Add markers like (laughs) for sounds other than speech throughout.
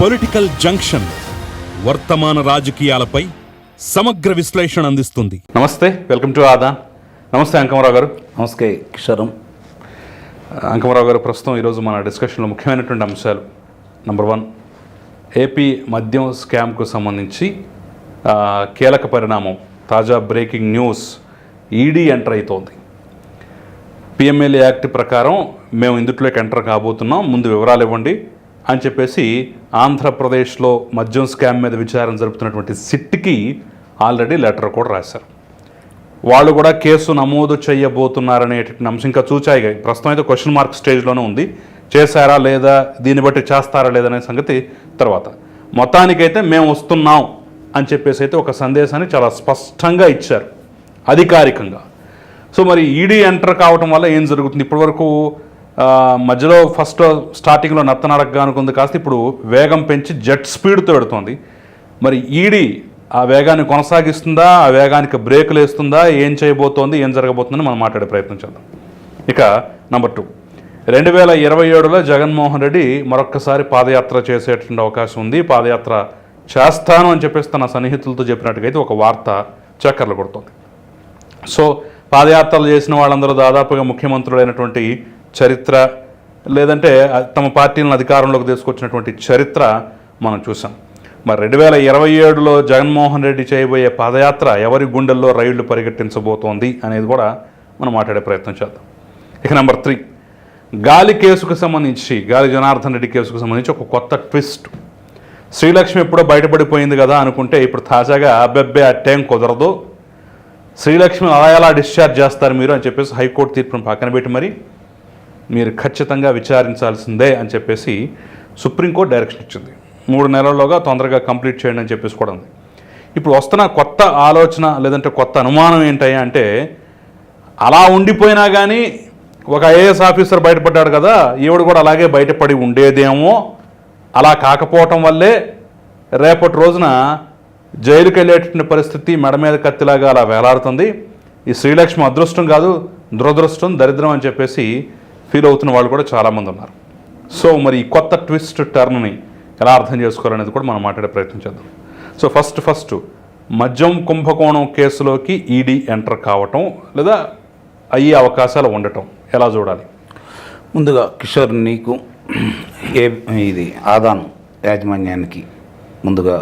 Political junction వర్తమాన రాజకీయాలపై సమగ్ర విశ్లేషణ అందిస్తుంది. నమస్తే వెల్కమ్ టు ఆదా. నమస్తే అంకమరావు గారు. నమస్తే కిషోరం. అంకమరావు గారు ప్రస్తుతం ఈరోజు మన డిస్కషన్లో ముఖ్యమైనటువంటి అంశాలు. నంబర్ వన్ ఏపీ మద్యం స్కామ్కు సంబంధించి కీలక పరిణామం తాజా బ్రేకింగ్ న్యూస్ ఈడీ ఎంటర్ అవుతోంది పిఎంఎల్ఏ యాక్ట్ ప్రకారం మేము ఇందుట్లోకి ఎంటర్ కాబోతున్నాం. ముందు వివరాలు ఇవ్వండి. అని చెప్పేసి ఆంధ్రప్రదేశ్లో మద్యం స్కామ్ మీద విచారణ జరుపుతున్నటువంటి సిట్కి ఆల్రెడీ లెటర్ కూడా రాశారు. వాళ్ళు కూడా కేసు నమోదు చేయబోతున్నారనేటువంటి అంశం ఇంకా చూచాయి. ప్రస్తుతం అయితే క్వశ్చన్ మార్క్ స్టేజ్లోనే ఉంది. చేశారా లేదా దీన్ని బట్టి చేస్తారా లేదా అనే సంగతి తర్వాత. మొత్తానికైతే మేము వస్తున్నాం అని చెప్పేసి అయితే ఒక సందేశాన్ని చాలా స్పష్టంగా ఇచ్చారు. అధికారికంగా. సో మరి ఈడీ ఎంటర్ కావటం వల్ల ఏం జరుగుతుంది? ఇప్పటివరకు మధ్యలో ఫస్ట్ స్టార్టింగ్లో నత్తనడకగా అనుకుంది కాస్త ఇప్పుడు వేగం పెంచి జెట్ స్పీడ్తో పెడుతోంది మరి ఈడీ ఆ వేగాన్ని కొనసాగిస్తుందా? ఆ వేగానికి బ్రేకులు వేస్తుందా? ఏం చేయబోతోంది? ఏం జరగబోతుందని మనం మాట్లాడే ప్రయత్నం చేద్దాం. ఇక నంబర్ టూ. రెండు వేల ఇరవై ఏడులో జగన్మోహన్ రెడ్డి మరొక్కసారి పాదయాత్ర చేసేటువంటి అవకాశం ఉంది. పాదయాత్ర చేస్తాను అని చెప్పేసి తన సన్నిహితులతో చెప్పినట్టుగైతే అయితే ఒక వార్త చక్కర్లు కొడుతుంది. సో పాదయాత్రలు చేసిన వాళ్ళందరూ దాదాపుగా ముఖ్యమంత్రులైనటువంటి చరిత్ర లేదంటే తమ పార్టీలను అధికారంలోకి తీసుకొచ్చినటువంటి చరిత్ర మనం చూసాం. మరి రెండు వేల ఇరవై ఏడులో జగన్మోహన్ రెడ్డి చేయబోయే పాదయాత్ర ఎవరి గుండెల్లో రైళ్ళు పరిగెట్టించబోతోంది అనేది కూడా మనం మాట్లాడే ప్రయత్నం చేద్దాం. ఇక నెంబర్ త్రీ. గాలి కేసుకు సంబంధించి గాలి జనార్దన్ రెడ్డి కేసుకు సంబంధించి ఒక కొత్త ట్విస్ట్. శ్రీలక్ష్మి ఎప్పుడో బయటపడిపోయింది కదా అనుకుంటే ఇప్పుడు తాజాగా అబ్బెబ్బే అట్టేం కుదరదు. శ్రీలక్ష్మి అలా ఎలా డిశ్చార్జ్ చేస్తారు మీరు అని చెప్పేసి హైకోర్టు తీర్పును పక్కన పెట్టి మరి మీరు ఖచ్చితంగా విచారించాల్సిందే అని చెప్పేసి సుప్రీంకోర్టు డైరెక్షన్ ఇచ్చింది. మూడు నెలల్లోగా తొందరగా కంప్లీట్ చేయండి అని చెప్పేసి కూడా ఉంది. ఇప్పుడు వస్తున్న కొత్త ఆలోచన లేదంటే కొత్త అనుమానం ఏంటయ్యా అంటే అలా ఉండిపోయినా కానీ ఒక ఐఏఎస్ ఆఫీసర్ బయటపడ్డాడు కదా ఈవిడ కూడా అలాగే బయటపడి ఉండేదేమో. అలా కాకపోవటం వల్లే రేపటి రోజున జైలుకి వెళ్ళేటువంటి పరిస్థితి మెడ మీద కత్తిలాగా అలా వేలాడుతుంది. ఈ శ్రీలక్ష్మి అదృష్టం కాదు దురదృష్టం దరిద్రం అని చెప్పేసి ఫీల్ అవుతున్న వాళ్ళు కూడా చాలామంది ఉన్నారు. సో మరి ఈ కొత్త ట్విస్ట్ టర్న్ని ఎలా అర్థం చేసుకోవాలనేది కూడా మనం మాట్లాడే ప్రయత్నం చేద్దాం. సో ఫస్ట్ ఫస్ట్ మద్యం కుంభకోణం కేసులోకి ఈడీ ఎంటర్ కావటం లేదా అయ్యే అవకాశాలు ఉండటం ఎలా చూడాలి? ముందుగా కిషోర్ నీకు ఏ ఇది ఆదాను యాజమాన్యానికి ముందుగా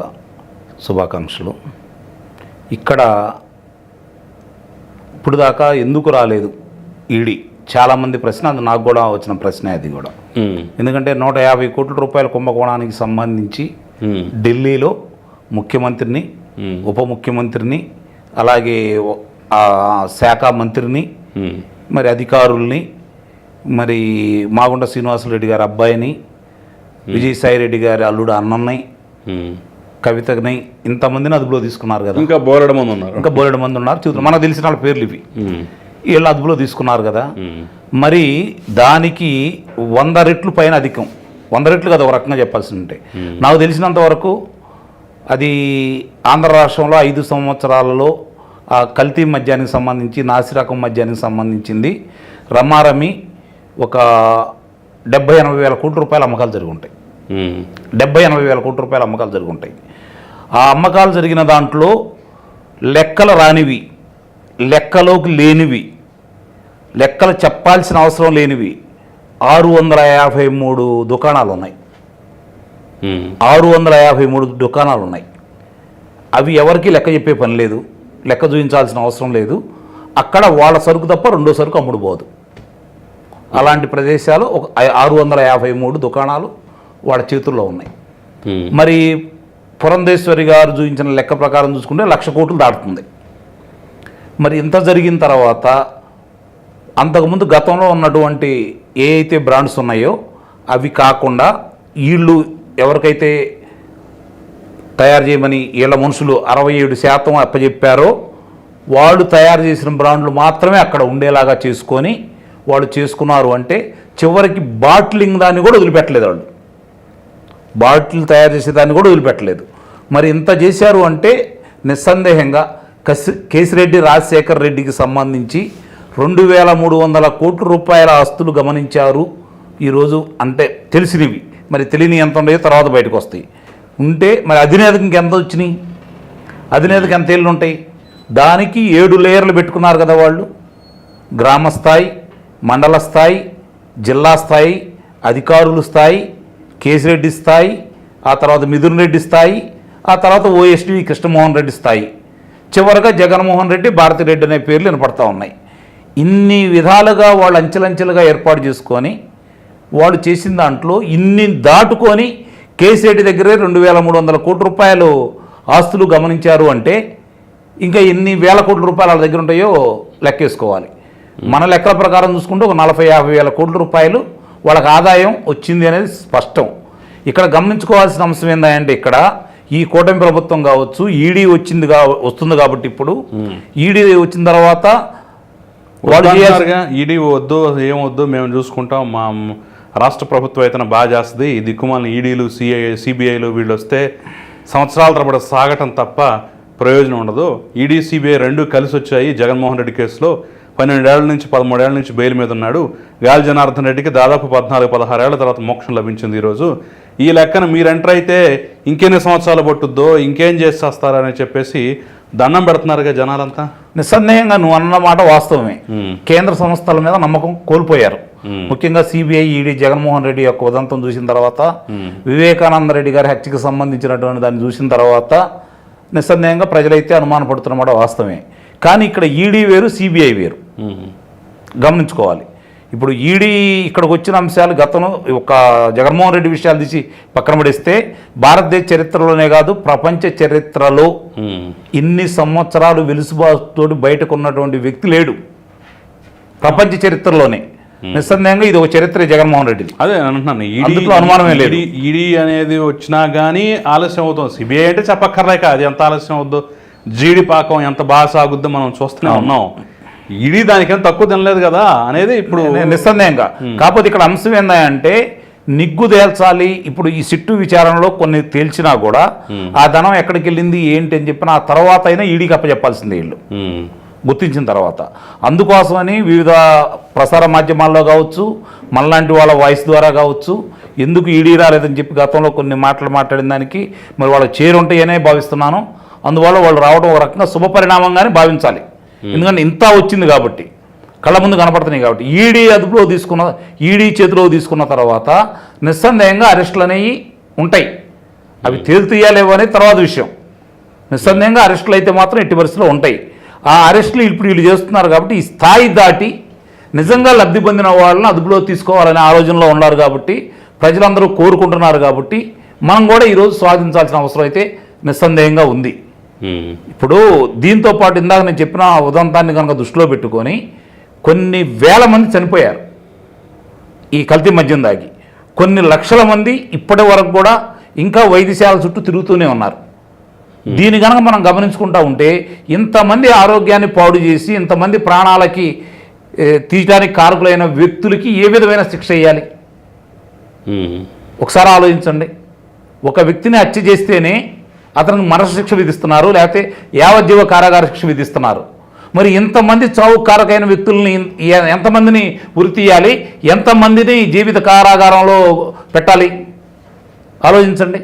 శుభాకాంక్షలు. ఇక్కడ ఇప్పుడు దాకా ఎందుకు రాలేదు ఈడీ? చాలామంది ప్రశ్న అది నాకు కూడా వచ్చిన ప్రశ్న అది కూడా. ఎందుకంటే నూట యాభై కోట్ల రూపాయల కుంభకోణానికి సంబంధించి ఢిల్లీలో ముఖ్యమంత్రిని ఉప ముఖ్యమంత్రిని అలాగే శాఖ మంత్రిని మరి అధికారుల్ని మరి మాగుంట శ్రీనివాసరెడ్డి గారి అబ్బాయిని విజయసాయి రెడ్డి గారి అల్లుడు అన్నని కవితని ఇంతమందిని అదుపులో తీసుకున్నారు కదా. ఇంకా బోలెడ మంది ఉన్నారు. ఇంకా బోలెడు మంది ఉన్నారు. చూద్దాం. మనకు తెలిసిన వాళ్ళ పేర్లు ఇవి. వీళ్ళు అదుపులో తీసుకున్నారు కదా. మరి దానికి వంద రెట్లు పైన అధికం. వంద రెట్లు కదా ఒక రకంగా చెప్పాల్సి ఉంటే నాకు తెలిసినంత వరకు అది ఆంధ్ర రాష్ట్రంలో ఐదు సంవత్సరాలలో ఆ కల్తీ మద్యానికి సంబంధించి నాసిరకం మద్యానికి సంబంధించింది రమారమి ఒక డెబ్బై ఎనభై వేల కోట్ల రూపాయల అమ్మకాలు జరిగి ఉంటాయి డెబ్బై ఎనభై వేల కోట్ల రూపాయల అమ్మకాలు జరిగి ఉంటాయి ఆ అమ్మకాలు జరిగిన దాంట్లో లెక్కలు రానివి లెక్కలోకి లేనివి లెక్కలు చెప్పాల్సిన అవసరం లేనివి ఆరు వందల యాభై మూడు దుకాణాలు ఉన్నాయి ఆరు వందల యాభై మూడు దుకాణాలు ఉన్నాయి అవి ఎవరికి లెక్క చెప్పే పని లేదు లెక్క చూపించాల్సిన అవసరం లేదు. అక్కడ వాళ్ళ సరుకు తప్ప రెండో సరుకు అమ్ముడుపోదు అలాంటి ప్రదేశాలు ఒక ఆరు వందల యాభై మూడు దుకాణాలు వాళ్ళ చేతుల్లో ఉన్నాయి. మరి పురంధేశ్వరి గారు చూపించిన లెక్క ప్రకారం చూసుకుంటే లక్ష కోట్లు దాటుతుంది. మరి ఇంత జరిగిన తర్వాత అంతకుముందు గతంలో ఉన్నటువంటి ఏ అయితే బ్రాండ్స్ ఉన్నాయో అవి కాకుండా వీళ్ళు ఎవరికైతే తయారు చేయమని వీళ్ళ మనుషులు అరవై ఏడు శాతం అప్పచెప్పారో వాళ్ళు తయారు చేసిన బ్రాండ్లు మాత్రమే అక్కడ ఉండేలాగా చేసుకొని వాళ్ళు చేసుకున్నారు అంటే చివరికి బాటిలింగ్ దాన్ని కూడా వదిలిపెట్టలేదు వాళ్ళు. బాటిల్ తయారు చేసేదాన్ని కూడా వదిలిపెట్టలేదు. మరి ఇంత చేశారు అంటే నిస్సందేహంగా కేసిరెడ్డి రాజశేఖర్ రెడ్డికి సంబంధించి రెండు వేల మూడు వందల కోట్ల రూపాయల ఆస్తులు గమనించారు. ఈరోజు అంటే తెలిసినవి. మరి తెలియని ఎంత ఉండేవి తర్వాత బయటకు వస్తాయి. ఉంటే మరి అధినేతకి ఇంకెంత వచ్చినాయి? అధినేతకి ఎంత ఏళ్ళు ఉంటాయి? దానికి ఏడు లేయర్లు పెట్టుకున్నారు కదా వాళ్ళు. గ్రామ స్థాయి మండల స్థాయి జిల్లా స్థాయి అధికారుల స్థాయి కేసిరెడ్డి స్థాయి ఆ తర్వాత మిథున్ రెడ్డి స్థాయి ఆ తర్వాత ఓఎస్డి కృష్ణమోహన్ రెడ్డి స్థాయి. చివరగా జగన్మోహన్ రెడ్డి భారతిరెడ్డి అనే పేర్లు వినపడతా ఉన్నాయి. ఇన్ని విధాలుగా వాళ్ళు అంచెలంచెలుగా ఏర్పాటు చేసుకొని వాళ్ళు చేసిన దాంట్లో ఇన్ని దాటుకొని కేసిరెడ్డి దగ్గరే రెండు వేల మూడు వందల కోట్ల రూపాయలు ఆస్తులు గమనించారు అంటే ఇంకా ఎన్ని వేల కోట్ల రూపాయలు వాళ్ళ దగ్గర ఉంటాయో లెక్కేసుకోవాలి. మన లెక్కల ప్రకారం చూసుకుంటే ఒక నలభై యాభై వేల కోట్ల రూపాయలు వాళ్ళకి ఆదాయం వచ్చింది అనేది స్పష్టం. ఇక్కడ గమనించుకోవాల్సిన అంశం ఏంటంటే ఇక్కడ ఈ కూటమి ప్రభుత్వం కావచ్చు ఈడీ వచ్చింది కా వస్తుంది కాబట్టి ఇప్పుడు ఈడీ వచ్చిన తర్వాత ఈడీ వద్దు ఏం వద్దు మేము చూసుకుంటాం మా రాష్ట్ర ప్రభుత్వం అయితే బాగా చేస్తుంది. ఈ దిక్కుమాలిన ఈడీలు సిఐ సిబిఐలు వీళ్ళు వస్తే సంవత్సరాల తరబడి సాగటం తప్ప ప్రయోజనం ఉండదు. ఈడీ సిబిఐ రెండు కలిసి వచ్చాయి. జగన్మోహన్ రెడ్డి కేసులో పన్నెండేళ్ళ నుంచి పదమూడేళ్ళ నుంచి బెయిల్ మీద ఉన్నాడు. గాలి జనార్దన్ రెడ్డికి దాదాపు పద్నాలుగు పదహారేళ్ళ తర్వాత మోక్షం లభించింది ఈరోజు. ఈ లెక్కన మీరు ఎంటర్ అయితే ఇంకెన్ని సంవత్సరాలు పట్టుద్దో ఇంకేం చేసి వస్తారని చెప్పేసి దండం పెడుతున్నారుగా జనాలంతా? నిస్సందేహంగా నువ్వు అన్న మాట వాస్తవమే. కేంద్ర సంస్థల మీద నమ్మకం కోల్పోయారు. ముఖ్యంగా సిబిఐ ఈడీ జగన్మోహన్ రెడ్డి యొక్క ఉదంతం చూసిన తర్వాత వివేకానంద రెడ్డి గారి హత్యకు సంబంధించినటువంటి దాన్ని చూసిన తర్వాత నిస్సందేహంగా ప్రజలైతే అనుమానపడుతున్నమాట వాస్తవమే. కానీ ఇక్కడ ఈడీ వేరు సిబిఐ వేరు. గమనించుకోవాలి. ఇప్పుడు ఈడీ ఇక్కడికి వచ్చిన అంశాలు గతంలో ఒక జగన్మోహన్ రెడ్డి విషయాలు తీసి పక్కన పడేస్తే భారతదేశ చరిత్రలోనే కాదు ప్రపంచ చరిత్రలో ఇన్ని సంవత్సరాలు వెలుసుబాటుతోటి బయటకు ఉన్నటువంటి వ్యక్తి లేడు. ప్రపంచ చరిత్రలోనే. నిస్సందేహంగా ఇది ఒక చరిత్ర జగన్మోహన్ రెడ్డిది. అదే అంటున్నాను ఈడీ అనుమానమే లేదు. ఈడీ- ఈడీ అనేది వచ్చినా కానీ ఆలస్యం అవుతుంది. సిబిఐ అంటే చెప్పక్కర్లేక అది ఎంత ఆలస్యం అవుద్దో జీడి పాకం ఎంత బాగా సాగుద్దో మనం చూస్తూనే ఉన్నాం. ఈడీ దానికేం తక్కువ తినలేదు కదా అనేది ఇప్పుడు నిస్సందేహంగా. కాకపోతే ఇక్కడ అంశం ఏంటంటే నిగ్గు తేల్చాలి. ఇప్పుడు ఈ సిట్టు విచారణలో కొన్ని తేల్చినా కూడా ఆ ధనం ఎక్కడికి వెళ్ళింది ఏంటి అని చెప్పిన ఆ తర్వాత అయినా ఈడీకి అప్పచెప్పాల్సిందే వీళ్ళు. గుర్తించిన తర్వాత. అందుకోసమని వివిధ ప్రసార మాధ్యమాల్లో కావచ్చు మనలాంటి వాళ్ళ వాయిస్ ద్వారా కావచ్చు ఎందుకు ఈడీ రాలేదని చెప్పి గతంలో కొన్ని మాటలు మాట్లాడిన దానికి మరి వాళ్ళ చేరుంటాయనే భావిస్తున్నాను. అందువల్ల వాళ్ళు రావడం ఒక రకంగా శుభ పరిణామంగానే భావించాలి. ఎందుకంటే ఇంత వచ్చింది కాబట్టి కళ్ళ ముందు కనపడుతున్నాయి కాబట్టి ఈడీ అదుపులో తీసుకున్న ఈడీ చేతిలో తీసుకున్న తర్వాత నిస్సందేహంగా అరెస్టులు అనేవి ఉంటాయి. అవి తేలుతీయాలేవో అనేది తర్వాత విషయం. నిస్సందేహంగా అరెస్టులు అయితే మాత్రం ఎట్టి పరిస్థితుల్లో ఉంటాయి. ఆ అరెస్టులు ఇప్పుడు వీళ్ళు చేస్తున్నారు కాబట్టి ఈ స్థాయి దాటి నిజంగా లబ్ధి పొందిన వాళ్ళని అదుపులో తీసుకోవాలనే ఆలోచనలో ఉన్నారు కాబట్టి ప్రజలందరూ కోరుకుంటున్నారు కాబట్టి మనం కూడా ఈరోజు స్వాధించాల్సిన అవసరం అయితే నిస్సందేహంగా ఉంది. ఇప్పుడు దీంతో పాటు ఇందాక నేను చెప్పిన ఉదంతాన్ని కనుక దృష్టిలో పెట్టుకొని కొన్ని వేల మంది చనిపోయారు ఈ కల్తీ మద్యం దాగి. కొన్ని లక్షల మంది ఇప్పటి వరకు కూడా ఇంకా వైద్యశాల చుట్టూ తిరుగుతూనే ఉన్నారు. దీని కనుక మనం గమనించుకుంటా ఉంటే ఇంతమంది ఆరోగ్యాన్ని పాడు చేసి ఇంతమంది ప్రాణాలకి తీయడానికి కారకులైన వ్యక్తులకి ఏ విధమైన శిక్ష వేయాలి ఉమ్, ఒకసారి ఆలోచించండి. ఒక వ్యక్తిని హత్య చేస్తేనే అతనికి మరణశిక్ష విధిస్తున్నారు లేకపోతే యావజ్జీవ కారాగార శిక్ష విధిస్తున్నారు. మరి ఇంతమంది చావు కారకైన వ్యక్తుల్ని ఎంతమందిని ఉరి తీయాలి ఎంతమందిని జీవిత కారాగారంలో పెట్టాలి? ఆలోచించండి.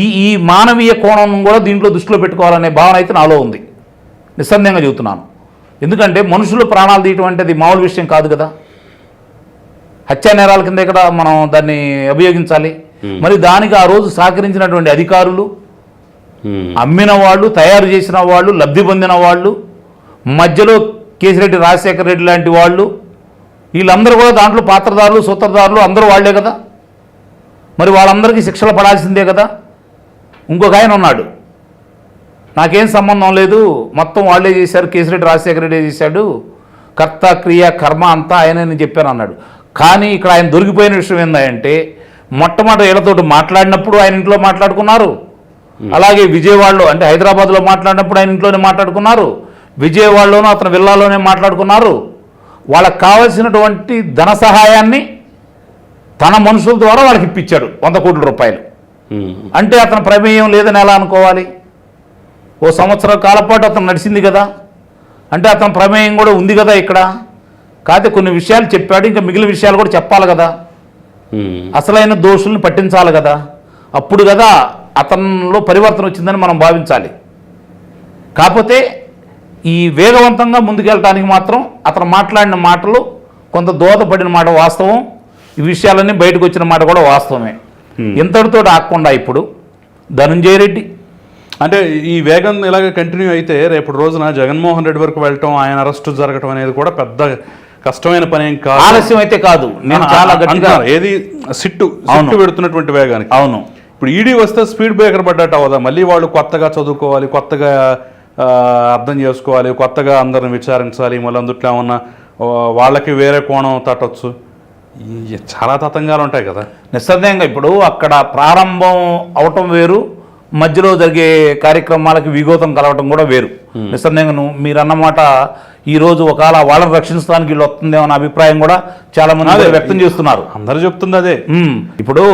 ఈ ఈ మానవీయ కోణం కూడా దీంట్లో దృష్టిలో పెట్టుకోవాలనే భావన అయితే నాలో ఉంది. నిస్సందేహంగా చెబుతున్నాను. ఎందుకంటే మనుషులు ప్రాణాలు తీయటం అంటే అది మామూలు విషయం కాదు కదా. హత్యా నేరాల కింద ఇక్కడ మనం దాన్ని అభియోగించాలి మరి దానికి ఆ రోజు సహకరించినటువంటి అధికారులు Hmm. అమ్మిన వాళ్ళు తయారు చేసిన వాళ్ళు లబ్ధి పొందిన వాళ్ళు మధ్యలో కేసిరెడ్డి రాజశేఖర రెడ్డి లాంటి వాళ్ళు వీళ్ళందరూ కూడా దాంట్లో పాత్రదారులు సూత్రధారులు అందరూ వాళ్ళే కదా? మరి వాళ్ళందరికీ శిక్షలు పడాల్సిందే కదా? ఇంకొక ఆయన ఉన్నాడు. నాకేం సంబంధం లేదు. మొత్తం వాళ్ళే చేశారు. కేసిరెడ్డి రాజశేఖర రెడ్డి చేశాడు. కర్త క్రియ కర్మ అంతా ఆయన నేను చెప్పాను అన్నాడు. కానీ ఇక్కడ ఆయన దొరికిపోయిన విషయం ఏంటంటే మొట్టమొదటి వీళ్ళతోటి మాట్లాడినప్పుడు ఆయన ఇంట్లో మాట్లాడుకున్నారు. అలాగే విజయవాడలో అంటే హైదరాబాద్లో మాట్లాడినప్పుడు ఆయన ఇంట్లోనే మాట్లాడుకున్నారు. విజయవాడలోనూ అతని విల్లాలోనే మాట్లాడుకున్నారు. వాళ్ళకి కావలసినటువంటి ధన సహాయాన్ని తన మనుషుల ద్వారా వాళ్ళకి ఇప్పించాడు వంద కోట్ల రూపాయలు. అంటే అతని ప్రమేయం లేదని ఎలా అనుకోవాలి? ఓ సంవత్సరం కాల పాటు అతను నడిచింది కదా. అంటే అతని ప్రమేయం కూడా ఉంది కదా ఇక్కడ. కాకపోతే కొన్ని విషయాలు చెప్పాడు ఇంకా మిగిలిన విషయాలు కూడా చెప్పాలి కదా. అసలైన దోషుల్ని పట్టించాలి కదా. అప్పుడు కదా అతనిలో పరివర్తన వచ్చిందని మనం భావించాలి. కాకపోతే ఈ వేగవంతంగా ముందుకెళ్ళటానికి మాత్రం అతను మాట్లాడిన మాటలు కొంత దోహదపడిన మాట వాస్తవం ఈ విషయాలన్నీ బయటకు వచ్చిన మాట కూడా వాస్తవమే. ఇంతటితో ఆకుండా ఇప్పుడు ధనుంజయ రెడ్డి. అంటే ఈ వేగం ఇలాగ కంటిన్యూ అయితే రేపటి రోజున జగన్మోహన్ రెడ్డి వరకు వెళ్ళటం ఆయన అరెస్ట్ జరగటం అనేది కూడా పెద్ద కష్టమైన పని ఏం కాదు. ఆలస్యం అయితే కాదు. నేను చాలా గట్టిగా. ఏది సిట్టు. సిట్టు పెడుతున్నటువంటి వేగానికి. అవును. ఇప్పుడు ఈడీ వస్తే స్పీడ్ బ్రేకర్ పడ్డట్టు అవదా? మళ్ళీ వాళ్ళు కొత్తగా చదువుకోవాలి కొత్తగా అర్థం చేసుకోవాలి కొత్తగా అందరిని విచారించాలి మళ్ళీ అందుట్లో ఏమన్నా వాళ్ళకి వేరే కోణం తట్టొచ్చు. చాలా తతంగాలు ఉంటాయి కదా. నిస్సందేహంగా ఇప్పుడు అక్కడ ప్రారంభం అవటం వేరు మధ్యలో జరిగే కార్యక్రమాలకి విగోతం కలవటం కూడా వేరు. నిస్సందేహంగా నువ్వు మీరు అన్నమాట ఈ రోజు ఒకవేళ వాళ్ళని రక్షించడానికి వీళ్ళు వస్తుందేమో అభిప్రాయం కూడా చాలా మంది వ్యక్తం చేస్తున్నారు. అందరు చెప్తుంది అదే. ఇప్పుడు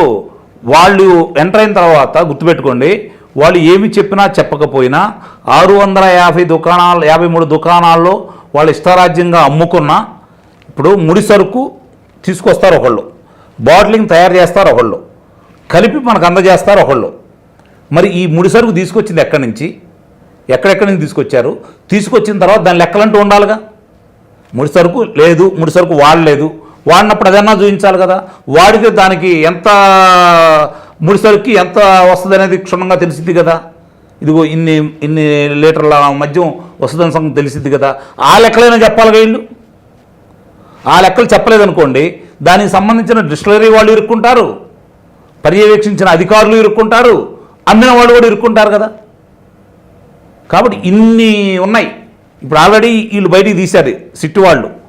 వాళ్ళు ఎంటర్ అయిన తర్వాత గుర్తుపెట్టుకోండి వాళ్ళు ఏమి చెప్పినా చెప్పకపోయినా ఆరు వందల యాభై దుకాణాలు యాభై మూడు దుకాణాల్లో వాళ్ళు ఇష్టారాజ్యంగా అమ్ముకున్న ఇప్పుడు ముడి సరుకు తీసుకొస్తారు ఒకళ్ళు బాటిలింగ్ తయారు చేస్తారు ఒకళ్ళు కలిపి మనకు అందజేస్తారు ఒకళ్ళు. మరి ఈ ముడి సరుకు తీసుకొచ్చింది ఎక్కడి నుంచి? ఎక్కడెక్కడి నుంచి తీసుకొచ్చారు? తీసుకొచ్చిన తర్వాత దాని లెక్కలంటూ ఉండాలిగా. ముడి సరుకు లేదు ముడి సరుకు వాడలేదు వాడినప్పుడు అదన్నా చూపించాలి కదా. వాడితే దానికి ఎంత ముడిసరికి ఎంత వస్తుంది అనేది క్షుణ్ణంగా తెలిసింది కదా. ఇదిగో ఇన్ని ఇన్ని లీటర్ల మద్యం వస్తుందని సంగతి తెలిసింది కదా. ఆ లెక్కలైనా చెప్పాలిగా వీళ్ళు. ఆ లెక్కలు చెప్పలేదనుకోండి దానికి సంబంధించిన డిస్టిలరీ వాళ్ళు ఇరుక్కుంటారు. పర్యవేక్షించిన అధికారులు ఇరుక్కుంటారు. అమ్మిన వాళ్ళు కూడా ఇరుక్కుంటారు కదా. కాబట్టి ఇన్ని ఉన్నాయి. ఇప్పుడు ఆల్రెడీ వీళ్ళు బయటికి తీశారు సిట్టు వాళ్ళు.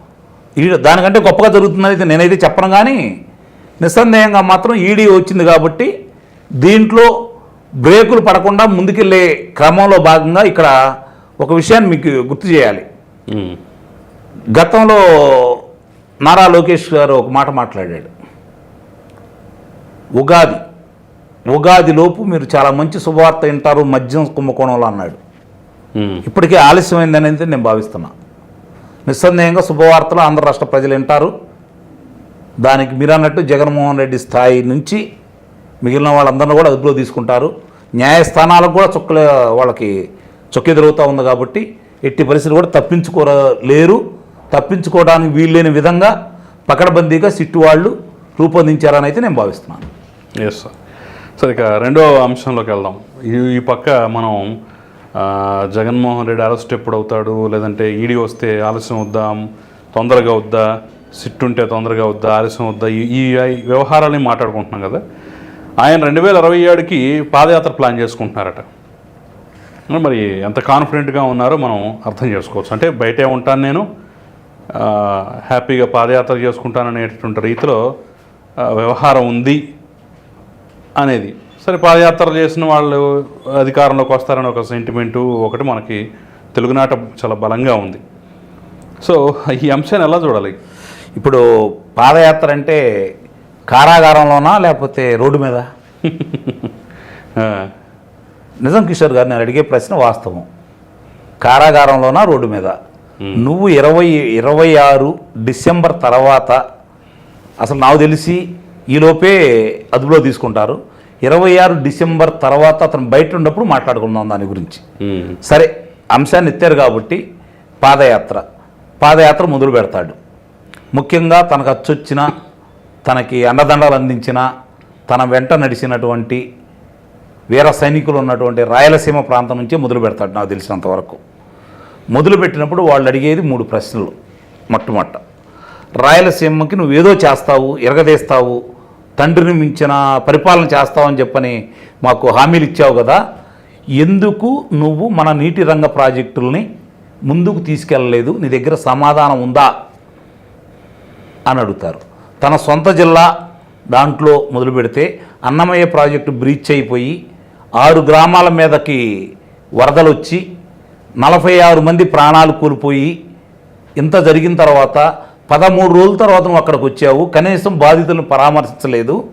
వీళ్ళు దానికంటే గొప్పగా జరుగుతుందని నేనైతే చెప్పను కానీ నిస్సందేహంగా మాత్రం ఈడీ వచ్చింది కాబట్టి దీంట్లో బ్రేకులు పడకుండా ముందుకెళ్ళే క్రమంలో భాగంగా ఇక్కడ ఒక విషయాన్ని మీకు గుర్తు చేయాలి. గతంలో నారా లోకేష్ గారు ఒక మాట మాట్లాడాడు ఉగాది ఉగాదిలోపు మీరు చాలా మంచి శుభవార్త వింటారు మద్యం కుంభకోణంలో అన్నాడు. ఇప్పటికే ఆలస్యమైందని అయితే నేను భావిస్తున్నా నిస్సందేహంగా శుభవార్తలు ఆంధ్ర రాష్ట్ర ప్రజలు వింటారు. దానికి మీరు అన్నట్టు జగన్మోహన్ రెడ్డి స్థాయి నుంచి మిగిలిన వాళ్ళందరినీ కూడా అదుపులో తీసుకుంటారు. న్యాయస్థానాలకు కూడా చుక్కల వాళ్ళకి చొక్కెదురవుతూ ఉంది కాబట్టి ఎట్టి పరిస్థితులు కూడా తప్పించుకోలేరు. తప్పించుకోవడానికి వీల్లేని విధంగా పకడబందీగా సిట్టు వాళ్ళు రూపొందించారని అయితే నేను భావిస్తున్నాను. ఎస్ సార్ సరే ఇక రెండో అంశంలోకి వెళ్దాం. ఈ ఈ పక్క మనం జగన్మోహన్ రెడ్డి అరెస్ట్ ఎప్పుడు అవుతాడు? లేదంటే ఈడీ వస్తే ఆలస్యం వద్దాం? తొందరగా వద్దా? సిట్ ఉంటే తొందరగా వద్దా? ఆలస్యం వద్దా? ఈ వ్యవహారాలని మాట్లాడుకుంటున్నాం కదా. ఆయన రెండు వేల అరవై ఏడుకి పాదయాత్ర ప్లాన్ చేసుకుంటున్నారట. మరి ఎంత కాన్ఫిడెంట్గా ఉన్నారో మనం అర్థం చేసుకోవచ్చు. అంటే బయటే ఉంటాను నేను హ్యాపీగా పాదయాత్ర చేసుకుంటాననేటటువంటి రీతిలో వ్యవహారం ఉంది అనేది. సరే పాదయాత్ర చేసిన వాళ్ళు అధికారంలోకి వస్తారని ఒక సెంటిమెంటు ఒకటి మనకి తెలుగునాట చాలా బలంగా ఉంది. సో ఈ అంశాన్ని ఎలా చూడాలి? ఇప్పుడు పాదయాత్ర అంటే కారాగారంలోనా లేకపోతే రోడ్డు మీద? (laughs) నిజం కిషోర్ గారు నేను అడిగే ప్రశ్న వాస్తవం. కారాగారంలోనా రోడ్డు మీద? నువ్వు ఇరవై ఇరవై ఆరు డిసెంబర్ తర్వాత అసలు నాకు తెలిసి ఈలోపే అదుపులో తీసుకుంటారు. ఇరవై ఆరు డిసెంబర్ తర్వాత అతను బయట ఉన్నప్పుడు మాట్లాడుకుందాం దాని గురించి. సరే అంశాన్ని ఎత్తారు కాబట్టి పాదయాత్ర. పాదయాత్ర మొదలు పెడతాడు. ముఖ్యంగా తనకు అచ్చొచ్చిన తనకి అండదండలు అందించిన తన వెంట నడిచినటువంటి వీర సైనికులు ఉన్నటువంటి రాయలసీమ ప్రాంతం నుంచే మొదలు పెడతాడు నాకు తెలిసినంత వరకు. మొదలు పెట్టినప్పుడు వాళ్ళు అడిగేది మూడు ప్రశ్నలు మొట్టమొట్ట రాయలసీమకి నువ్వేదో చేస్తావు ఎరగదీస్తావు తండ్రిని మించిన పరిపాలన చేస్తావని చెప్పని మాకు హామీలు ఇచ్చావు కదా. ఎందుకు నువ్వు మన నీటి రంగ ప్రాజెక్టుల్ని ముందుకు తీసుకెళ్ళలేదు? నీ దగ్గర సమాధానం ఉందా? అని అడుగుతారు. తన సొంత జిల్లా దాంట్లో మొదలు పెడితే అన్నమయ్య ప్రాజెక్టు బ్రీచ్ అయిపోయి ఆరు గ్రామాల మీదకి వరదలు వచ్చి నలభై ఆరు మంది ప్రాణాలు కోల్పోయి ఇంత జరిగిన తర్వాత పదమూడు రోజుల తర్వాత నువ్వు అక్కడికి వచ్చావు. కనీసం బాధితులను పరామర్శించలేదు.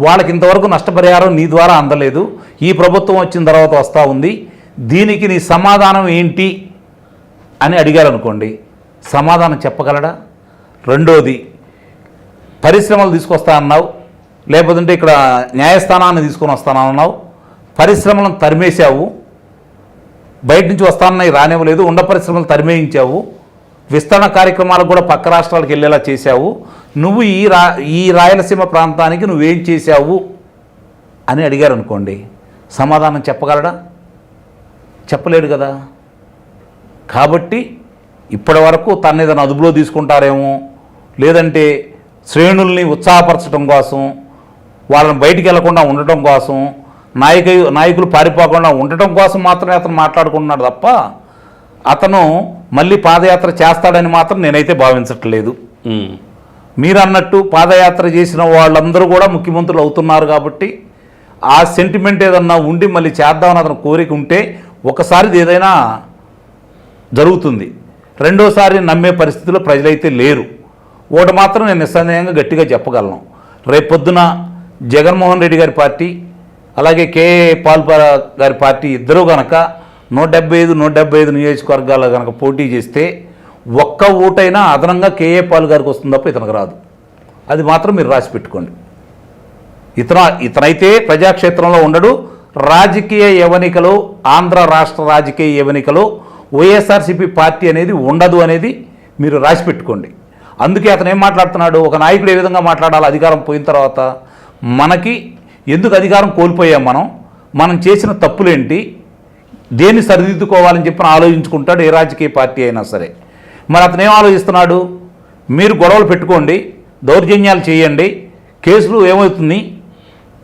వాళ్ళకి ఇంతవరకు నష్టపరిహారం నీ ద్వారా అందలేదు. ఈ ప్రభుత్వం వచ్చిన తర్వాత వస్తూ ఉంది. దీనికి నీ సమాధానం ఏంటి అని అడిగారనుకోండి. సమాధానం చెప్పగలడా? రెండోది పరిశ్రమలు తీసుకొస్తా అన్నావు. లేకపోతే ఇక్కడ న్యాయస్థానాన్ని తీసుకొని వస్తానన్నావు పరిశ్రమలను తరిమేశావు. బయట నుంచి వస్తానన్నాయి రానివ్వలేదు. ఉండ పరిశ్రమలు తరిమేయించావు. విస్తరణ కార్యక్రమాలకు కూడా పక్క రాష్ట్రాలకు వెళ్ళేలా చేశావు. నువ్వు ఈ రా ఈ రాయలసీమ ప్రాంతానికి నువ్వేం చేశావు అని అడిగారు అనుకోండి సమాధానం చెప్పగలడా? చెప్పలేడు కదా. కాబట్టి ఇప్పటి వరకు తన ఏదైనా అదుపులో తీసుకుంటారేమో లేదంటే శ్రేణుల్ని ఉత్సాహపరచడం కోసం వాళ్ళని బయటికి వెళ్ళకుండా ఉండటం కోసం నాయక నాయకులు పారిపోకుండా ఉండటం కోసం మాత్రమే అతను మాట్లాడుకుంటున్నాడు తప్ప అతను మళ్ళీ పాదయాత్ర చేస్తాడని మాత్రం నేనైతే భావించట్లేదు. మీరు అన్నట్టు పాదయాత్ర చేసిన వాళ్ళందరూ కూడా ముఖ్యమంత్రులు అవుతున్నారు కాబట్టి ఆ సెంటిమెంట్ ఏదన్నా ఉండి మళ్ళీ చేద్దామని అతను కోరిక ఉంటే ఒకసారిది ఏదైనా జరుగుతుంది. రెండోసారి నమ్మే పరిస్థితిలో ప్రజలైతే లేరు. ఒకటి మాత్రం నేను నిస్సందేహంగా గట్టిగా చెప్పగలను. రేపొద్దున జగన్మోహన్ రెడ్డి గారి పార్టీ అలాగే కేఏ పాల్పా గారి పార్టీ ఇద్దరూ గనక నూట డెబ్బై ఐదు నూట డెబ్బై ఐదు నియోజకవర్గాల్లో కనుక పోటీ చేస్తే ఒక్క ఓటైనా అదనంగా కేఏ పాల్ గారికి వస్తుంది తప్ప ఇతనికి రాదు. అది మాత్రం మీరు రాసి పెట్టుకోండి. ఇతను ఇతనైతే ప్రజాక్షేత్రంలో ఉండడు. రాజకీయ యవనికలో ఆంధ్ర రాష్ట్ర రాజకీయ యవనికలో వైఎస్ఆర్సీపీ పార్టీ అనేది ఉండదు అనేది మీరు రాసి పెట్టుకోండి. అందుకే అతను ఏం మాట్లాడుతున్నాడు? ఒక నాయకుడు ఏ విధంగా మాట్లాడాలి అధికారం పోయిన తర్వాత మనకి ఎందుకు అధికారం కోల్పోయాం మనం? మనం చేసిన తప్పులేంటి? దేన్ని సరిదిద్దుకోవాలని చెప్పి ఆలోచించుకుంటాడు ఏ రాజకీయ పార్టీ అయినా సరే. మరి అతను ఏం ఆలోచిస్తున్నాడు? మీరు గొడవలు పెట్టుకోండి దౌర్జన్యాలు చేయండి కేసులు ఏమవుతుంది?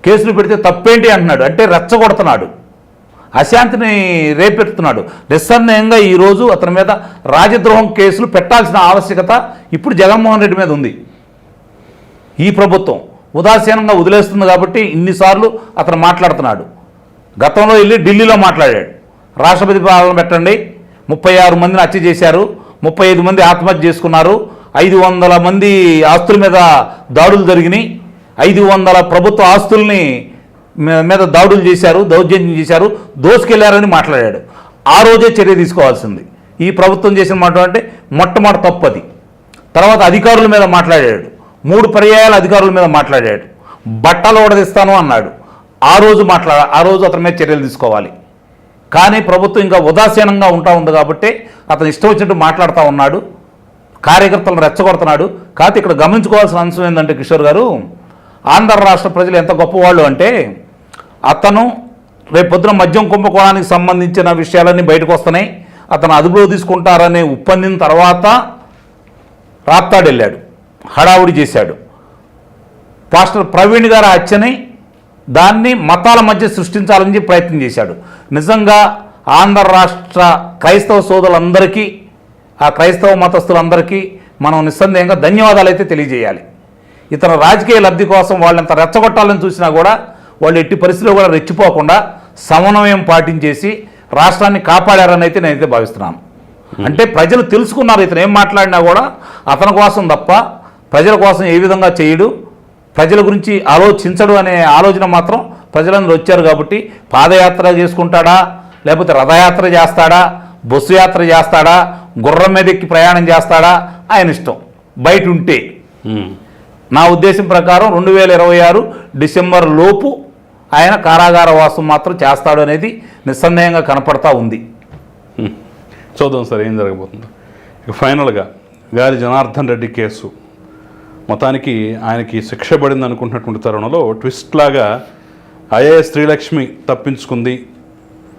కేసులు పెడితే తప్పేంటి అంటున్నాడు. అంటే రెచ్చగొడుతున్నాడు. అశాంతిని రేపెడుతున్నాడు నిస్సందేహంగా ఈరోజు అతని మీద రాజద్రోహం కేసులు పెట్టాల్సిన ఆవశ్యకత ఇప్పుడు జగన్మోహన్ రెడ్డి మీద ఉంది. ఈ ప్రభుత్వం ఉదాసీనంగా వదిలేస్తుంది కాబట్టి ఇన్నిసార్లు అతను మాట్లాడుతున్నాడు. గతంలో వెళ్ళి ఢిల్లీలో మాట్లాడాడు. రాష్ట్రపతి పాలన పెట్టండి. ముప్పై ఆరు మందిని హత్య చేశారు. ముప్పై ఐదు మంది ఆత్మహత్య చేసుకున్నారు. ఐదు వందల మంది ఆస్తుల మీద దాడులు జరిగినాయి. ఐదు వందల ప్రభుత్వ ఆస్తుల్ని మీద దాడులు చేశారు దౌర్జన్యం చేశారు. దోసుకెళ్ళారని మాట్లాడాడు. ఆ రోజే చర్య తీసుకోవాల్సింది. ఈ ప్రభుత్వం చేసిన మాట అంటే మొట్టమొదటి తప్పు అది తర్వాత అధికారుల మీద మాట్లాడాడు. మూడు పర్యాయాల అధికారుల మీద మాట్లాడాడు. బట్టలు ఓడదిస్తాను అన్నాడు. ఆ రోజు మాట్లా ఆ రోజు అతని మీద చర్యలు తీసుకోవాలి. కానీ ప్రభుత్వం ఇంకా ఉదాసీనంగా ఉంటా ఉంది కాబట్టి అతను ఇష్టం వచ్చినట్టు మాట్లాడుతూ ఉన్నాడు కార్యకర్తలను రెచ్చగొడుతున్నాడు. కాకపోతే ఇక్కడ గమనించుకోవాల్సిన అంశం ఏంటంటే కిషోర్ గారు ఆంధ్ర రాష్ట్ర ప్రజలు ఎంత గొప్పవాళ్ళు అంటే అతను రేపు మద్యం కుంభకోణానికి సంబంధించిన విషయాలన్నీ బయటకు వస్తున్నాయి. అతను అదుపులో తీసుకుంటారని ఒప్పందిన తర్వాత రాప్తాడు వెళ్ళాడు హడావుడి చేశాడు. పాస్టర్ ప్రవీణ్ గారు హత్యని దాన్ని మతాల మధ్య సృష్టించాలని ప్రయత్నం చేశాడు. నిజంగా ఆంధ్ర రాష్ట్ర క్రైస్తవ సోదరులందరికీ ఆ క్రైస్తవ మతస్థులందరికీ మనం నిస్సందేహంగా ధన్యవాదాలు అయితే తెలియజేయాలి. ఇతర రాజకీయ లబ్ధి కోసం వాళ్ళంత రెచ్చగొట్టాలని చూసినా కూడా వాళ్ళు ఎట్టి పరిస్థితిలో కూడా రెచ్చిపోకుండా సమన్వయం పాటించేసి రాష్ట్రాన్ని కాపాడారని అయితే నేనైతే భావిస్తున్నాను. అంటే ప్రజలు తెలుసుకున్నారు ఇతను ఏం మాట్లాడినా కూడా అతని కోసం తప్ప ప్రజల కోసం ఏ విధంగా చేయడు. ప్రజల గురించి ఆలోచించడు అనే ఆలోచన మాత్రం ప్రజలందరూ వచ్చారు కాబట్టి పాదయాత్ర చేసుకుంటాడా? లేకపోతే రథయాత్ర చేస్తాడా? బస్సు యాత్ర చేస్తాడా? గుర్రం మీద ఎక్కి ప్రయాణం చేస్తాడా? ఆయన ఇష్టం. బయట ఉంటే. నా ఉద్దేశం ప్రకారం రెండు వేల ఇరవై ఆరు డిసెంబర్ లోపు ఆయన కారాగార వాసం మాత్రం చేస్తాడు అనేది నిస్సందేహంగా కనపడతా ఉంది. చూద్దాం సార్ ఏం జరగబోతుందో. ఇక ఫైనల్గా గాలి జనార్దన్ రెడ్డి కేసు. మొత్తానికి ఆయనకి శిక్ష పడింది అనుకుంటున్నటువంటి తరుణంలో ట్విస్ట్ లాగా ఐఏఎస్ శ్రీలక్ష్మి తప్పించుకుంది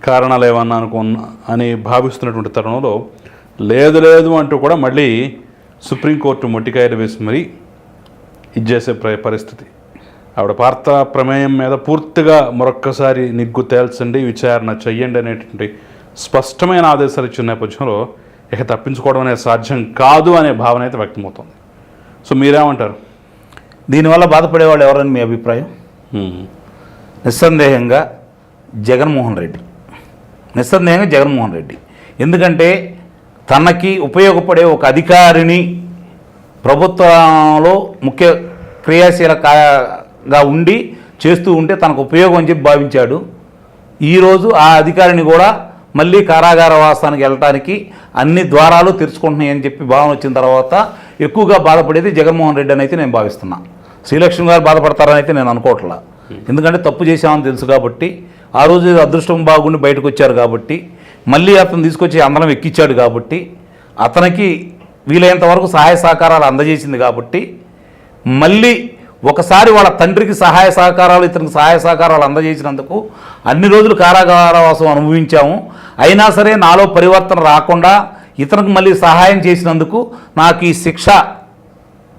కారణాలు ఏమన్నా అనుకున్న అని భావిస్తున్నటువంటి తరుణంలో లేదు లేదు అంటూ కూడా మళ్ళీ సుప్రీంకోర్టు మొట్టికాయలు వేసి మరీ ఇచ్చేసే ప్ర పరిస్థితి. ఆవిడ పార్త ప్రమేయం మీద పూర్తిగా మరొక్కసారి నిగ్గు తేల్చండి విచారణ చెయ్యండి అనేటువంటి స్పష్టమైన ఆదేశాలు ఇచ్చిన నేపథ్యంలో ఇక తప్పించుకోవడం అనేది సాధ్యం కాదు అనే భావన అయితే వ్యక్తమవుతుంది. సో మీరేమంటారు? దీనివల్ల బాధపడేవాళ్ళు ఎవరని మీ అభిప్రాయం? నిస్సందేహంగా జగన్మోహన్ రెడ్డి. నిస్సందేహంగా జగన్మోహన్ రెడ్డి. ఎందుకంటే తనకి ఉపయోగపడే ఒక అధికారిని ప్రభుత్వంలో ముఖ్య క్రియాశీలకగా ఉండి చేస్తూ ఉంటే తనకు ఉపయోగం అని చెప్పి భావించాడు. ఈరోజు ఆ అధికారిని కూడా మళ్ళీ కారాగార వాసానికి వెళ్ళటానికి అన్ని ద్వారాలు తెరుచుకుంటున్నాయని చెప్పి భావన వచ్చిన తర్వాత ఎక్కువగా బాధపడేది జగన్మోహన్ రెడ్డి అని అయితే నేను భావిస్తున్నా. శ్రీలక్ష్మి గారు బాధపడతారని అయితే నేను అనుకోవట్లా. ఎందుకంటే తప్పు చేశామని తెలుసు కాబట్టి ఆ రోజు అదృష్టం బాగుండి బయటకు వచ్చారు కాబట్టి మళ్ళీ అతను తీసుకొచ్చి అందరం ఎక్కిచ్చాడు కాబట్టి అతనికి వీలైనంత వరకు సహాయ సహకారాలు అందజేసింది కాబట్టి మళ్ళీ ఒకసారి వాళ్ళ తండ్రికి సహాయ సహకారాలు ఇతనికి సహాయ సహకారాలు అందజేసినందుకు అన్ని రోజులు కారాగారవాసం అనుభవించాము. అయినా సరే నాలో పరివర్తన రాకుండా ఇతనికి మళ్ళీ సహాయం చేసినందుకు నాకు ఈ శిక్ష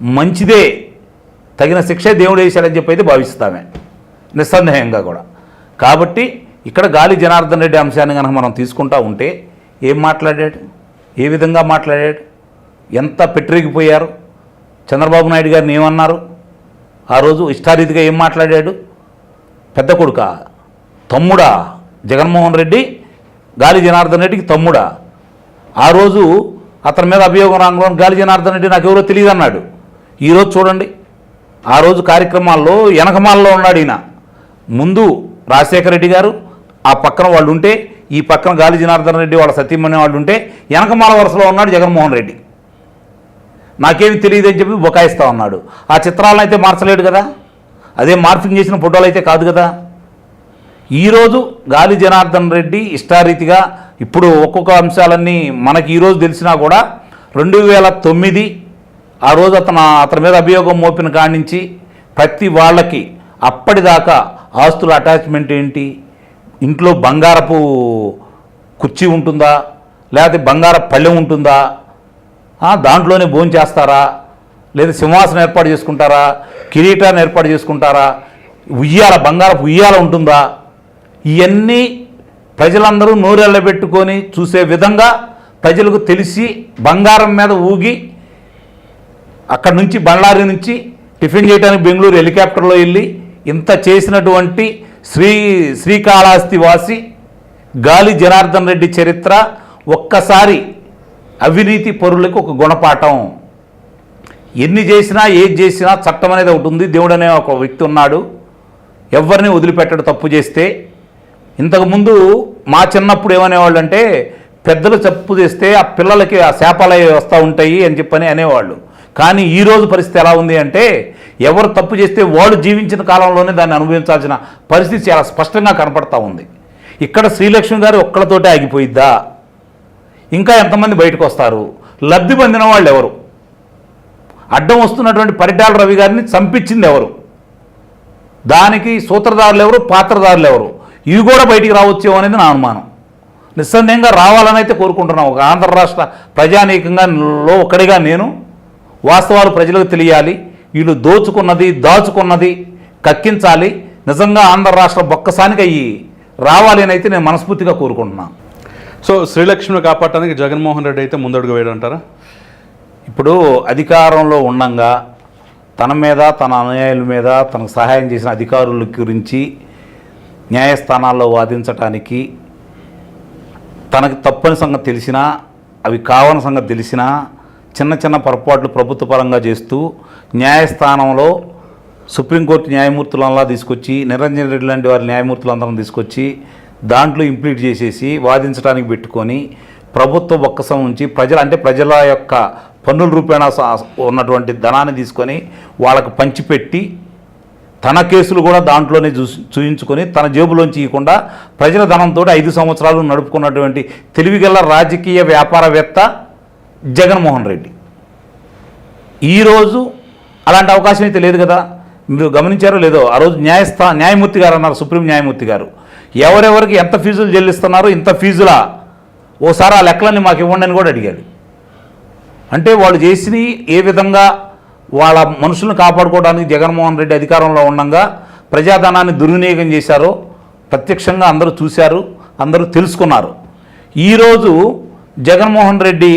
మంచిదే తగిన శిక్షే దేవుడు వేశాడని చెప్పి అయితే భావిస్తామే. నిస్సందేహంగా కూడా. కాబట్టి ఇక్కడ గాలి జనార్దన్ రెడ్డి అంశాన్ని కనుక మనం తీసుకుంటా ఉంటే ఏం మాట్లాడాడు? ఏ విధంగా మాట్లాడాడు? ఎంత పెట్టిరిగిపోయారు చంద్రబాబు నాయుడు గారిని ఏమన్నారు? ఆ రోజు ఇష్టారీతిగా ఏం మాట్లాడాడు? పెద్ద కొడుక తమ్ముడా జగన్మోహన్ రెడ్డి గాలి జనార్దన్ రెడ్డికి తమ్ముడా. ఆ రోజు అతని మీద అభియోగం రాంగంలో గాలి జనార్దన్ రెడ్డి నాకు ఎవరో తెలియదు అన్నాడు ఈరోజు చూడండి. ఆ రోజు కార్యక్రమాల్లో వెనకమాలలో ఉన్నాడు ఈయన. ముందు రాజశేఖర రెడ్డి గారు ఆ పక్కన వాళ్ళు ఉంటే ఈ పక్కన గాలి జనార్దన్ రెడ్డి వాళ్ళ సతీమణి వాళ్ళు ఉంటే వెనకమాల వరుసలో ఉన్నాడు జగన్మోహన్ రెడ్డి. నాకేమి తెలియదు అని చెప్పి బొకాయిస్తా ఉన్నాడు. ఆ చిత్రాలను అయితే మార్చలేడు కదా? అదే మార్పింగ్ చేసిన ఫోటోలు అయితే కాదు కదా? ఈరోజు గాలి జనార్దన్ రెడ్డి ఇష్టారీతిగా ఇప్పుడు ఒక్కొక్క అంశాలన్నీ మనకి ఈరోజు తెలిసినా కూడా రెండు వేల తొమ్మిది ఆ రోజు అతను అతని మీద అభియోగం మోపిన కానించి ప్రతి వాళ్ళకి అప్పటిదాకా ఆస్తుల అటాచ్మెంట్ ఏంటి? ఇంట్లో బంగారపు కుర్చీ ఉంటుందా? లేకపోతే బంగారపు పళ్ళెం ఉంటుందా? దాంట్లోనే భోజనం చేస్తారా? లేదా సింహాసనం ఏర్పాటు చేసుకుంటారా? కిరీటాన్ని ఏర్పాటు చేసుకుంటారా? ఉయ్యాల బంగారపు ఉయ్యాల ఉంటుందా? ఇవన్నీ ప్రజలందరూ నోరెళ్ళబెట్టుకొని చూసే విధంగా ప్రజలకు తెలిసి బంగారం మీద ఊగి అక్కడ నుంచి బళ్ళారి నుంచి టిఫిన్ చేయడానికి బెంగళూరు హెలికాప్టర్లో వెళ్ళి ఇంత చేసినటువంటి శ్రీ శ్రీకాళహస్తి వాసి గాలి జనార్దన్ రెడ్డి చరిత్ర ఒక్కసారి అవినీతి పరులకు ఒక గుణపాఠం. ఎన్ని చేసినా ఏది చేసినా చట్టం అనేది ఒకటి ఉంది. దేవుడు అనే ఒక వ్యక్తి ఉన్నాడు. ఎవరిని వదిలిపెట్టడు తప్పు చేస్తే. ఇంతకుముందు మా చిన్నప్పుడు ఏమనేవాళ్ళు అంటే పెద్దలు తప్పు చేస్తే ఆ పిల్లలకి ఆ శాపాలు వస్తూ ఉంటాయి అని చెప్పని అనేవాళ్ళు. కానీ ఈ రోజు పరిస్థితి ఎలా ఉంది అంటే ఎవరు తప్పు చేస్తే వాడు జీవించిన కాలంలోనే దాన్ని అనుభవించాల్సిన పరిస్థితి చాలా స్పష్టంగా కనపడతా ఉంది. ఇక్కడ శ్రీలక్ష్మి గారు ఒక్కళ్ళతోటే ఆగిపోయిద్దా? ఇంకా ఎంతమంది బయటకు వస్తారు? లబ్ధి పొందిన వాళ్ళు ఎవరు? అడ్డం వస్తున్నటువంటి పరిటాల రవి గారిని చంపించింది ఎవరు? దానికి సూత్రధారులు ఎవరు? పాత్రధారులు ఎవరు? ఇవి కూడా బయటికి రావచ్చేమో అనేది నా అనుమానం. నిస్సందేహంగా రావాలని అయితే కోరుకుంటున్నాం. ఒక ఆంధ్ర రాష్ట్ర ప్రజానీకంగా లో ఒక్కడిగా నేను వాస్తవాలు ప్రజలకు తెలియాలి. వీళ్ళు దోచుకున్నది దాచుకున్నది కక్కించాలి. నిజంగా ఆంధ్ర రాష్ట్ర బొక్కసానికి అయ్యి రావాలి అని అయితే నేను మనస్ఫూర్తిగా కోరుకుంటున్నాను. సో శ్రీలక్ష్మిని కాపాడటానికి జగన్మోహన్ రెడ్డి అయితే ముందడుగు వేయడంటారా? ఇప్పుడు అధికారంలో ఉండంగా తన మీద తన అనుయాయుల మీద తనకు సహాయం చేసిన అధికారుల గురించి న్యాయస్థానాల్లో వాదించటానికి తనకు తప్పని సంగతి తెలిసినా అవి కావని సంగతి తెలిసినా చిన్న చిన్న పొరపాట్లు ప్రభుత్వ పరంగా చేస్తూ న్యాయస్థానంలో సుప్రీంకోర్టు న్యాయమూర్తులలా తీసుకొచ్చి నిరంజన్ రెడ్డి లాంటి వారి న్యాయమూర్తులందరం తీసుకొచ్చి దాంట్లో ఇంప్లీట్ చేసేసి వాదించడానికి పెట్టుకొని ప్రభుత్వ బొక్కసం ఉంచి ప్రజల అంటే ప్రజల యొక్క పన్నుల రూపేణా ఉన్నటువంటి ధనాన్ని తీసుకొని వాళ్ళకు పంచిపెట్టి తన కేసులు కూడా దాంట్లోనే చూ చూయించుకొని తన జేబులోంచి ఇవ్వకుండా ప్రజల ధనంతో ఐదు సంవత్సరాలు నడుపుకున్నటువంటి తెలివిగల రాజకీయ వ్యాపారవేత్త జగన్మోహన్ రెడ్డి. ఈరోజు అలాంటి అవకాశం అయితే లేదు కదా? మీరు గమనించారో లేదో? ఆ రోజు న్యాయస్థా న్యాయమూర్తి గారు అన్నారు సుప్రీం న్యాయమూర్తి గారు. ఎవరెవరికి ఎంత ఫీజులు చెల్లిస్తున్నారో ఇంత ఫీజులా? ఓసారి ఆ లెక్కలన్నీ మాకు ఇవ్వండి అని కూడా అడిగాడు. అంటే వాళ్ళు చేసినవి ఏ విధంగా వాళ్ళ మనుషులను కాపాడుకోవడానికి జగన్మోహన్ రెడ్డి అధికారంలో ఉండగా ప్రజాధనాన్ని దుర్వినియోగం చేశారో ప్రత్యక్షంగా అందరూ చూశారు అందరూ తెలుసుకున్నారు. ఈరోజు జగన్మోహన్ రెడ్డి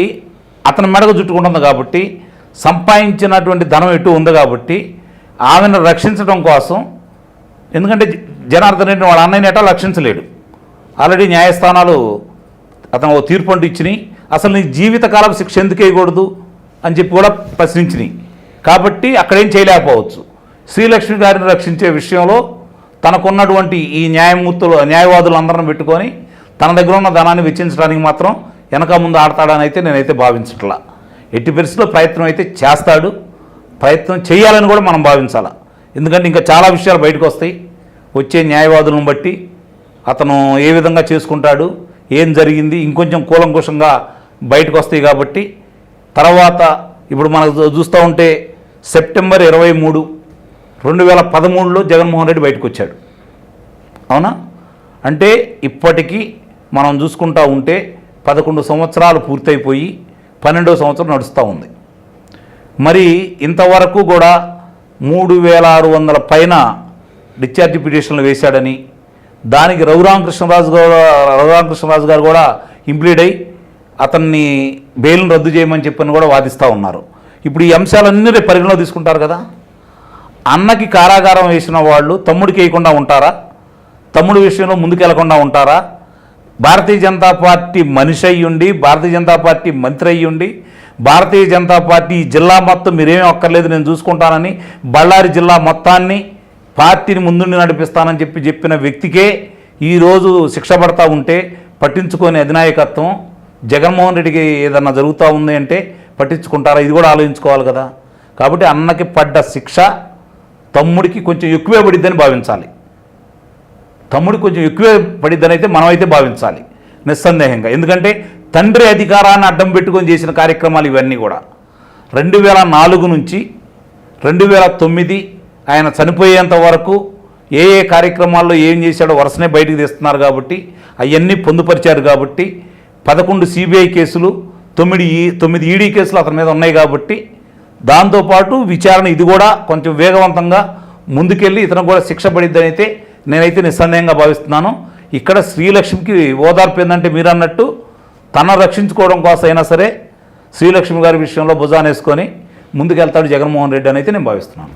అతని మెడకు చుట్టుకుంటుంది కాబట్టి సంపాదించినటువంటి ధనం ఎటు ఉంది కాబట్టి ఆమెను రక్షించడం కోసం ఎందుకంటే జనార్దన్ రెడ్డి వాళ్ళ అన్నయ్యని ఎటా రక్షించలేడు. ఆల్రెడీ న్యాయస్థానాలు అతను ఓ తీర్పు అంటూ ఇచ్చినాయి. అసలు నీ జీవితకాలం శిక్ష ఎందుకు వేయకూడదు అని చెప్పి కూడా ప్రశ్నించినాయి. కాబట్టి అక్కడేం చేయలేకపోవచ్చు. శ్రీలక్ష్మి గారిని రక్షించే విషయంలో తనకున్నటువంటి ఈ న్యాయమూర్తులు న్యాయవాదులందరిని పెట్టుకొని తన దగ్గర ఉన్న ధనాన్ని వెచ్చించడానికి మాత్రం వెనక ముందు ఆడతాడని అయితే నేనైతే భావించట్లా. ఎట్టి పరిస్థితుల్లో ప్రయత్నం అయితే చేస్తాడు. ప్రయత్నం చేయాలని కూడా మనం భావించాలి. ఎందుకంటే ఇంకా చాలా విషయాలు బయటకు వస్తాయి. వచ్చే న్యాయవాదులను బట్టి అతను ఏ విధంగా చేసుకుంటాడు ఏం జరిగింది ఇంకొంచెం కూలంకుషంగా బయటకు వస్తాయి కాబట్టి తర్వాత ఇప్పుడు మనకు చూస్తూ ఉంటే సెప్టెంబర్ ఇరవై మూడు రెండు వేల పదమూడులో జగన్మోహన్ రెడ్డి బయటకు వచ్చాడు. అవునా? అంటే ఇప్పటికీ మనం చూసుకుంటా ఉంటే పదకొండు సంవత్సరాలు పూర్తయిపోయి పన్నెండో సంవత్సరం నడుస్తూ ఉంది. మరి ఇంతవరకు కూడా మూడు వేల ఆరు వందల పైన డిశ్చార్జ్ పిటిషన్లు వేశాడని దానికి రఘురామకృష్ణరాజు గారు రఘురామకృష్ణరాజు గారు కూడా ఇంప్లీడ్ అయి అతన్ని బెయిల్ను రద్దు చేయమని చెప్పని కూడా వాదిస్తూ ఉన్నారు. ఇప్పుడు ఈ అంశాలన్నీ రేపు పరిగణలో తీసుకుంటారు కదా? అన్నకి కారాగారం వేసిన వాళ్ళు తమ్ముడికి వేయకుండా ఉంటారా? తమ్ముడు విషయంలో ముందుకెళ్ళకుండా ఉంటారా? భారతీయ జనతా పార్టీ మనిషి అయ్యుండి భారతీయ జనతా పార్టీ మంత్రి అయ్యుండి భారతీయ జనతా పార్టీ జిల్లా మొత్తం మీరేమీ ఒక్కర్లేదు నేను చూసుకుంటానని బళ్ళారి జిల్లా మొత్తాన్ని పార్టీని ముందుండి నడిపిస్తానని చెప్పి చెప్పిన వ్యక్తికే ఈరోజు శిక్ష పడతా ఉంటే పట్టించుకొని అధినాయకత్వం జగన్మోహన్ రెడ్డికి ఏదన్నా జరుగుతూ ఉంది అంటే పట్టించుకుంటారా? ఇది కూడా ఆలోచించుకోవాలి కదా. కాబట్టి అన్నకి పడ్డ శిక్ష తమ్ముడికి కొంచెం ఎక్కువే పడిద్దని భావించాలి. తమ్ముడు కొంచెం ఎక్కువే పడిద్దని అయితే మనమైతే భావించాలి. నిస్సందేహంగా. ఎందుకంటే తండ్రి అధికారాన్ని అడ్డం పెట్టుకొని చేసిన కార్యక్రమాలు ఇవన్నీ కూడా. రెండు వేల నాలుగు నుంచి రెండు వేల తొమ్మిది ఆయన చనిపోయేంత వరకు ఏ ఏ కార్యక్రమాల్లో ఏం చేశాడో వరుసనే బయటకు తీస్తున్నారు కాబట్టి అవన్నీ పొందుపరిచారు కాబట్టి పదకొండు సిబిఐ కేసులు తొమ్మిది ఈ తొమ్మిది ఈడీ కేసులు అతని మీద ఉన్నాయి కాబట్టి దాంతోపాటు విచారణ ఇది కూడా కొంచెం వేగవంతంగా ముందుకెళ్ళి ఇతను కూడా శిక్ష పడిద్దనైతే నేనైతే నిస్సందేహంగా భావిస్తున్నాను. ఇక్కడ శ్రీలక్ష్మికి ఓదార్పు ఏంటంటే మీరు అన్నట్టు తన రక్షించుకోవడం కోసం అయినా సరే శ్రీలక్ష్మి గారి విషయంలో భుజానేసుకొని ముందుకెళ్తాడు జగన్మోహన్ రెడ్డి అని అయితే నేను భావిస్తున్నాను.